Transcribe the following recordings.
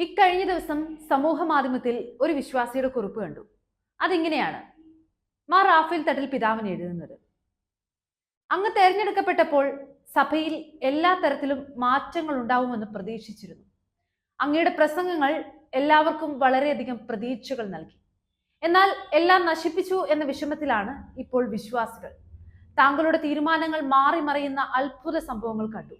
ഇക്കഴിഞ്ഞ ദിവസം സമൂഹ മാധ്യമത്തിൽ ഒരു വിശ്വാസിയുടെ കുറിപ്പ് കണ്ടു. അതിങ്ങനെയാണ്. മാ റാഫേൽ തട്ടിൽ പിതാവിന് എഴുതുന്നത്. അങ്ങ് തെരഞ്ഞെടുക്കപ്പെട്ടപ്പോൾ സഭയിൽ എല്ലാ തരത്തിലും മാറ്റങ്ങൾ ഉണ്ടാവുമെന്ന് പ്രതീക്ഷിച്ചിരുന്നു. അങ്ങയുടെ പ്രസംഗങ്ങൾ എല്ലാവർക്കും വളരെയധികം പ്രതീക്ഷകൾ നൽകി. എന്നാൽ എല്ലാം നശിപ്പിച്ചു എന്ന വിഷമത്തിലാണ് ഇപ്പോൾ വിശ്വാസികൾ. താങ്കളുടെ തീരുമാനങ്ങൾ മാറി മറിയുന്ന അത്ഭുത സംഭവങ്ങൾ കണ്ടു.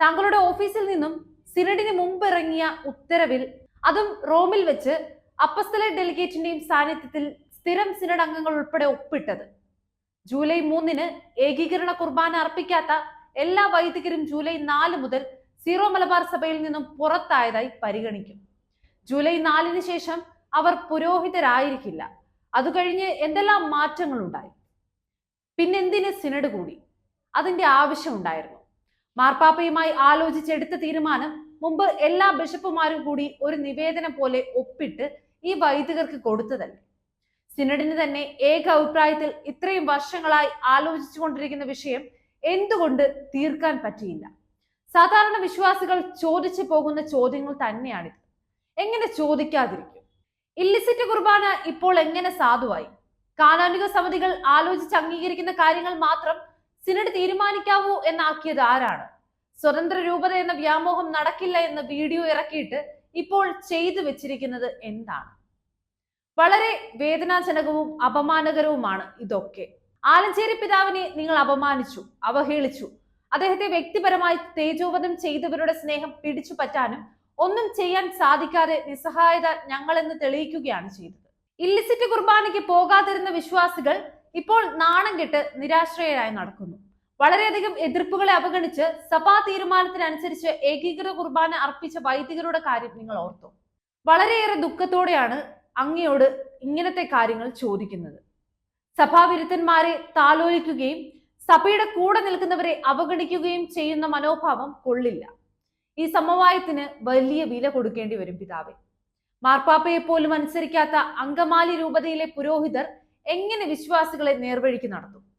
താങ്കളുടെ ഓഫീസിൽ നിന്നും സിനഡിന് മുമ്പ് ഇറങ്ങിയ ഉത്തരവിൽ അതും റോമിൽ വെച്ച് അപ്പസ്തല ഡെലിഗേറ്റിന്റെയും സാന്നിധ്യത്തിൽ സ്ഥിരം സിനഡ് അംഗങ്ങൾ ഉൾപ്പെടെ ഒപ്പിട്ടത്. ജൂലൈ മൂന്നിന് ഏകീകരണ കുർബാന അർപ്പിക്കാത്ത എല്ലാ വൈദികരും ജൂലൈ നാല് മുതൽ സീറോ മലബാർ സഭയിൽ നിന്നും പുറത്തായതായി പരിഗണിക്കും. ജൂലൈ നാലിന് ശേഷം അവർ പുരോഹിതരായിരിക്കില്ല. അത് കഴിഞ്ഞ് എന്തെല്ലാം മാറ്റങ്ങൾ ഉണ്ടായി? പിന്നെന്തിന് സിനഡ് കൂടി? അതിന്റെ ആവശ്യമുണ്ടായിരുന്നു മാർപ്പാപ്പയുമായി ആലോചിച്ചെടുത്ത തീരുമാനം മുമ്പ് എല്ലാ ബിഷപ്പുമാരും കൂടി ഒരു നിവേദനം പോലെ ഒപ്പിട്ട് ഈ വൈദികർക്ക് കൊടുത്തതല്ലേ? സിനഡിന് തന്നെ ഏക അഭിപ്രായത്തിൽ ഇത്രയും വർഷങ്ങളായി ആലോചിച്ചു കൊണ്ടിരിക്കുന്ന വിഷയം എന്തുകൊണ്ട് തീർക്കാൻ പറ്റിയില്ല? സാധാരണ വിശ്വാസികൾ ചോദിച്ചു പോകുന്ന ചോദ്യങ്ങൾ തന്നെയാണിത്. എങ്ങനെ ചോദിക്കാതിരിക്കും? ഇല്ലിസിറ്റ് കുർബാന ഇപ്പോൾ എങ്ങനെ സാധുവായി? കാനാനിക സമിതികൾ ആലോചിച്ച് അംഗീകരിക്കുന്ന കാര്യങ്ങൾ മാത്രം സിനഡ് തീരുമാനിക്കാവൂ എന്നാക്കിയത് ആരാണ്? സ്വതന്ത്ര രൂപത എന്ന വ്യാമോഹം നടക്കില്ല എന്ന വീഡിയോ ഇറക്കിയിട്ട് ഇപ്പോൾ ചെയ്തു വെച്ചിരിക്കുന്നത് എന്താണ്? വളരെ വേദനാജനകവും അപമാനകരവുമാണ് ഇതൊക്കെ. ആലഞ്ചേരി പിതാവിനെ നിങ്ങൾ അപമാനിച്ചു അവഹേളിച്ചു. അദ്ദേഹത്തെ വ്യക്തിപരമായി തേജോവധം ചെയ്തവരുടെ സ്നേഹം പിടിച്ചു പറ്റാനും ഒന്നും ചെയ്യാൻ സാധിക്കാതെ നിസ്സഹായത ഞങ്ങളെന്ന് തെളിയിക്കുകയാണ് ചെയ്തത്. ഇല്ലിസിറ്റ് കുർബാനയ്ക്ക് പോകാതിരുന്ന വിശ്വാസികൾ ഇപ്പോൾ നാണം കെട്ട് നിരാശ്രയരായി നടക്കുന്നു. വളരെയധികം എതിർപ്പുകളെ അവഗണിച്ച് സഭാ തീരുമാനത്തിനനുസരിച്ച് ഏകീകൃത കുർബാന അർപ്പിച്ച വൈദികരുടെ കാര്യം നിങ്ങൾ ഓർത്തു. വളരെയേറെ ദുഃഖത്തോടെയാണ് അങ്ങയോട് ഇങ്ങനത്തെ കാര്യങ്ങൾ ചോദിക്കുന്നത്. സഭാവിരുദ്ധന്മാരെ താലോലിക്കുകയും സഭയുടെ കൂടെ നിൽക്കുന്നവരെ അവഗണിക്കുകയും ചെയ്യുന്ന മനോഭാവം കൊള്ളില്ല. ഈ സമവായത്തിന് വലിയ വില കൊടുക്കേണ്ടി വരും പിതാവെ. മാർപ്പാപ്പയെ പോലും അനുസരിക്കാത്ത അങ്കമാലി രൂപതയിലെ പുരോഹിതർ എങ്ങനെ വിശ്വാസികളെ നേർവഴിക്ക് നടത്തും?